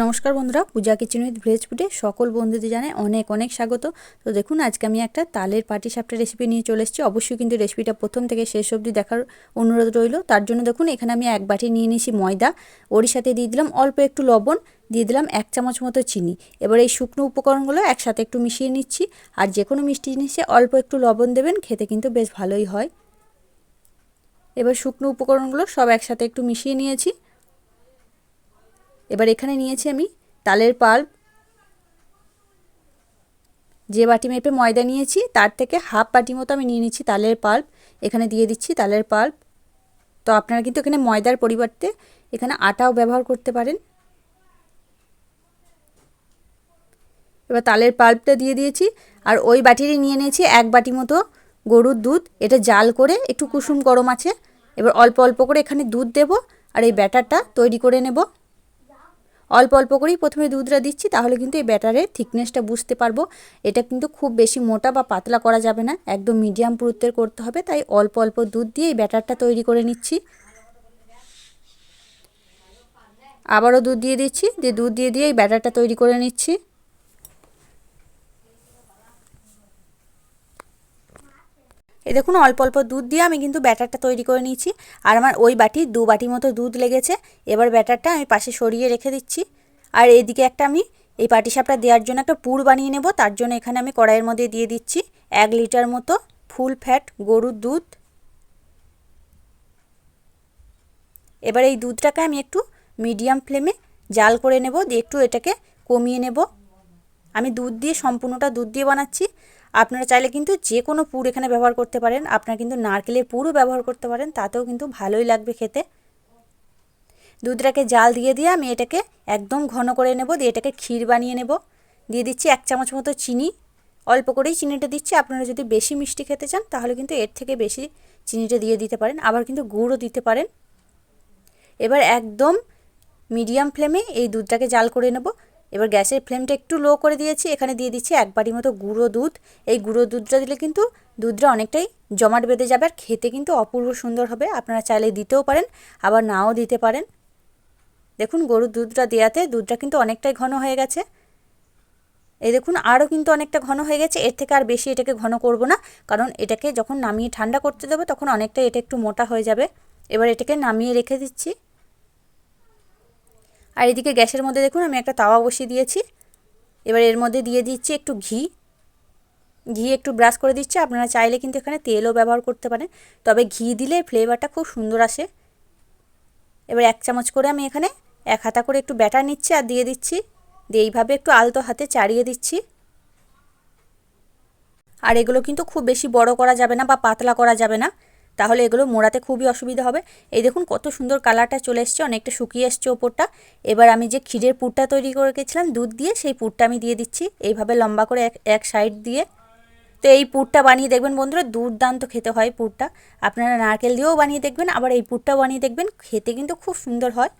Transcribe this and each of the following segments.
নমস্কার বন্ধুরা, পূজা kitchen with veg ফুডে সকল বন্ধুদের জানাই অনেক অনেক স্বাগত। তো দেখুন, আজকে আমি একটা তালের পাটি সাপটা রেসিপি নিয়ে চলে এসেছি। অবশ্যই কিন্তু রেসিপিটা প্রথম থেকে শেষ অবধি দেখার অনুরোধ রইল। তার জন্য দেখুন, এখানে আমি এক বাটি নিয়ে নিয়েছি ময়দা। ওর সাথে দিয়ে দিলাম অল্প একটু লবণ, দিয়ে দিলাম এক চামচ মতো চিনি। এবার এই শুকনো উপকরণগুলো একসাথে একটু মিশিয়ে নিচ্ছি। আর যে কোনো মিষ্টি জিনিসে অল্প একটু লবণ দেবেন, খেতে কিন্তু বেশ ভালোই হয়। এবার শুকনো উপকরণগুলো সব একসাথে একটু মিশিয়ে নিয়েছি। এবার এখানে নিয়েছি আমি তালের পাল্প যে বাটি মেপে ময়দা নিয়েছি, তার থেকে হাফ বাটি মতো আমি নিয়ে নিচ্ছি তালের পাল্প এখানে দিয়ে দিচ্ছি তালের পাল্প তো আপনারা কিন্তু এখানে ময়দার পরিবর্তে এখানে আটাও ব্যবহার করতে পারেন। এবার তালের পাল্পটা দিয়ে দিয়েছি, আর ওই বাটিরই নিয়ে নিয়েছি এক বাটি মতো গরুর দুধ। এটা জাল করে একটু কুসুম গরম আছে। এবার অল্প অল্প করে এখানে দুধ দেব, আর এই ব্যাটারটা তৈরি করে নেব। অল্প অল্প করেই প্রথমে দুধটা দিচ্ছি, তাহলে কিন্তু এই ব্যাটারের থিকনেসটা বুঝতে পারব। এটা কিন্তু খুব বেশি মোটা বা পাতলা করা যাবে না, একদম মিডিয়াম পুরুত্বের করতে হবে, তাই অল্প অল্প দুধ দিয়ে এই ব্যাটারটা তৈরি করে নিচ্ছি। আবারও দুধ দিয়ে দিচ্ছি, দিয়ে দুধ দিয়ে দিয়ে এই ব্যাটারটা তৈরি করে নিচ্ছি। এই দেখুন, অল্প অল্প দুধ দিয়ে আমি কিন্তু ব্যাটারটা তৈরি করে নিয়েছি। আর আমার ওই বাটি, দু বাটি মতো দুধ লেগেছে। এবার ব্যাটারটা আমি পাশে সরিয়ে রেখে দিচ্ছি। আর এদিকে একটা আমি এই পাটিসাপটা দেওয়ার জন্য একটা পুর বানিয়ে নেব। তার জন্য এখানে আমি কড়াইয়ের মধ্যে দিয়ে দিচ্ছি এক লিটার মতো ফুল ফ্যাট গরুর দুধ। এবার এই দুধটাকে আমি একটু মিডিয়াম ফ্লেমে জাল করে নেব। দিয়ে একটু এটাকে কমিয়ে নেব। আমি দুধ দিয়ে, সম্পূর্ণটা দুধ দিয়ে বানাচ্ছি। আপনারা চাইলে কিন্তু যে কোনো পুর এখানে ব্যবহার করতে পারেন। আপনারা কিন্তু নারকেলের পুরও ব্যবহার করতে পারেন, তাতেও কিন্তু ভালোই লাগবে খেতে। দুধটাকে জাল দিয়ে দিয়ে আমি এটাকে একদম ঘন করে নেব, দিয়ে এটাকে ক্ষীর বানিয়ে নেব। দিয়ে দিচ্ছি এক চামচ মতো চিনি। অল্প করেই চিনিটা দিচ্ছি। আপনারা যদি বেশি মিষ্টি খেতে চান, তাহলে কিন্তু এর থেকে বেশি চিনিটা দিয়ে দিতে পারেন। আবার কিন্তু গুড়ও দিতে পারেন। এবার একদম মিডিয়াম ফ্লেমে এই দুধটাকে জাল করে নেব। এবার গ্যাসের ফ্লেমটা একটু লো করে দিয়েছি। এখানে দিয়ে দিচ্ছি এক বাটি মতো গুঁড়ো দুধ। এই গুঁড়ো দুধটা দিলে কিন্তু দুধটা অনেকটাই জমাট বেঁধে যাবে আর খেতে কিন্তু অপূর্ব সুন্দর হবে। আপনারা চাইলে দিতেও পারেন, আবার নাও দিতে পারেন। দেখুন, গরুর দুধটা দেওয়াতে দুধটা কিন্তু অনেকটাই ঘন হয়ে গেছে। এই দেখুন, আরও কিন্তু অনেকটা ঘন হয়ে গেছে। এর থেকে আর বেশি এটাকে ঘন করব না, কারণ এটাকে যখন নামিয়ে ঠান্ডা করতে দেবো, তখন অনেকটা এটা একটু মোটা হয়ে যাবে। এবার এটাকে নামিয়ে রেখে দিচ্ছি। আর এদিকে গ্যাসের মধ্যে দেখুন, আমি একটা তাওয়া বসিয়ে দিয়েছি। এবার এর মধ্যে দিয়ে দিচ্ছি একটু ঘি। ঘি একটু ব্রাশ করে দিচ্ছি। আপনারা চাইলে কিন্তু এখানে তেলও ব্যবহার করতে পারেন। তবে ঘি দিলে ফ্লেভারটা খুব সুন্দর আসে। এবার এক চামচ করে আমি এখানে এক হাতা করে একটু ব্যাটার নিচ্ছি আর দিয়ে দিচ্ছি। দিয়ে এইভাবে একটু আলতো হাতে চাড়িয়ে দিচ্ছি। আর এগুলো কিন্তু খুব বেশি বড় করা যাবে না বা পাতলা করা যাবে না। তাহলে এগুলো মোড়াতে খুবই অসুবিধা হবে। এই দেখুন কত সুন্দর কালারটা চলে এসছে, অনেকটা শুকিয়ে এসছে ওপরটা। এবার আমি যে ক্ষীরের পুরটা তৈরি করে গেছিলাম দুধ দিয়ে, সেই পুরটা আমি দিয়ে দিচ্ছি। এইভাবে লম্বা করে এক এক সাইড দিয়ে। তো এই পুরটা বানিয়ে দেখবেন বন্ধুরা, দুর্দান্ত খেতে হয় পুরটা। আপনারা নারকেল দিয়েও বানিয়ে দেখবেন, আবার এই পুরটাও বানিয়ে দেখবেন, খেতে কিন্তু খুব সুন্দর হয়।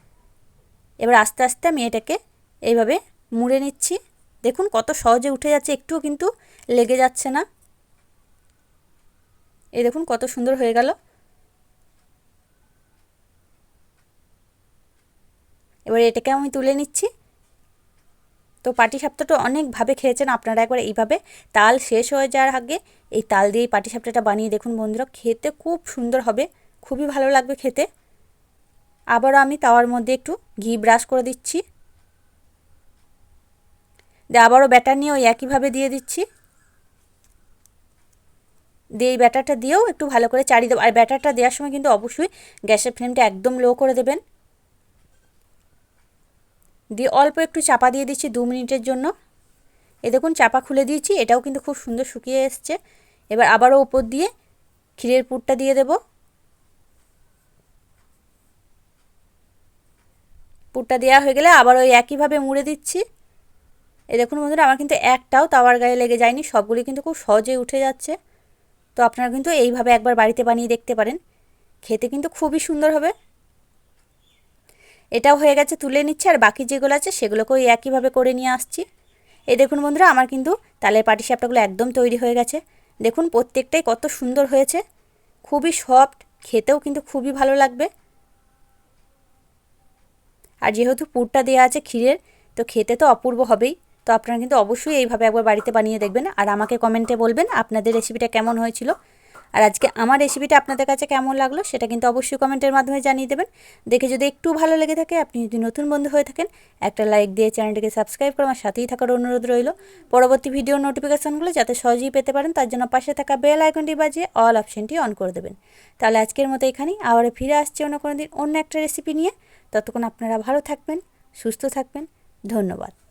এবার আস্তে আস্তে আমি এটাকে এইভাবে মুড়ে নিচ্ছি। দেখুন কত সহজে উঠে যাচ্ছে, একটুও কিন্তু লেগে যাচ্ছে না। এই দেখুন কত সুন্দর হয়ে গেল। এবার এটাকে আমি তুলে নিচ্ছি। তো পাটি সাপটাটা অনেকভাবে খেয়েছেন আপনারা একবার এইভাবে। তাল শেষ হয়ে যাওয়ার আগে এই তাল দিয়ে পাটি সাপটাটা বানিয়ে দেখুন বন্ধুরা, খেতে খুব সুন্দর হবে, খুবই ভালো লাগবে খেতে। আবারও আমি তাওয়ার মধ্যে একটু ঘি ব্রাশ করে দিচ্ছি। দিয়ে আবারও ব্যাটার নিয়ে ওই একইভাবে দিয়ে দিচ্ছি। দিয়ে এই ব্যাটারটা দিয়েও একটু ভালো করে চাড়িয়ে দেবো। আর ব্যাটারটা দেওয়ার সময় কিন্তু অবশ্যই গ্যাসের ফ্লেমটা একদম লো করে দেবেন। দিয়ে অল্প একটু চাপা দিয়ে দিচ্ছি দু মিনিটের জন্য। এ দেখুন, চাপা খুলে দিয়েছি, এটাও কিন্তু খুব সুন্দর শুকিয়ে এসছে। এবার আবারও উপর দিয়ে ক্ষীরের পুরটা দিয়ে দেব। পুরটা দেওয়া হয়ে গেলে আবার ওই একইভাবে মুড়ে দিচ্ছি। এ দেখুন বন্ধুরা, আমার কিন্তু একটাও তাওয়ার গায়ে লেগে যায়নি, সবগুলি কিন্তু খুব সহজেই উঠে যাচ্ছে। তো আপনারা কিন্তু এইভাবে একবার বাড়িতে বানিয়ে দেখতে পারেন। খেতে কিন্তু খুবই সুন্দর হবে। এটাও হয়ে গেছে তুলে নিচ্ছে আর বাকি যেগুলো আছে সেগুলোকেও একইভাবে করে নিয়ে আসছি। এই দেখুন বন্ধুরা, আমার কিন্তু তালের পাটিসাপটাগুলো একদম তৈরি হয়ে গেছে। দেখুন প্রত্যেকটাই কত সুন্দর হয়েছে। খুবই সফট, খেতেও কিন্তু খুবই ভালো লাগবে। আর যেহেতু পুরটা দেওয়া আছে ক্ষীরের, তো খেতে তো অপূর্ব হবেই। তো আপনারা কিন্তু অবশ্যই এইভাবে একবার বাড়িতে বানিয়ে দেখবেন আর আমাকে কমেন্টে বলবেন আপনাদের রেসিপিটা কেমন হয়েছিল। আর আজকে আমার রেসিপিটা আপনাদের কাছে কেমন লাগল সেটা কিন্তু অবশ্যই কমেন্টের মাধ্যমে জানিয়ে দেবেন। দেখে যদি একটু ভালো লেগে থাকে, আপনি যদি নতুন বন্ধু হয়ে থাকেন, একটা লাইক দিয়ে চ্যানেলটিকে সাবস্ক্রাইব করে আমার সাথেই থাকার অনুরোধ রইল। পরবর্তী ভিডিও নোটিফিকেশনগুলো যাতে সহজেই পেতে পারেন, তার জন্য পাশে থাকা বেল আইকনটি বাজিয়ে অল অপশনটি অন করে দেবেন। তাহলে আজকের মতো এখানেই আবার ফিরে আসছে অন্য কোনো দিন অন্য একটা রেসিপি নিয়ে। ততক্ষণ আপনারা ভালো থাকবেন, সুস্থ থাকবেন, ধন্যবাদ।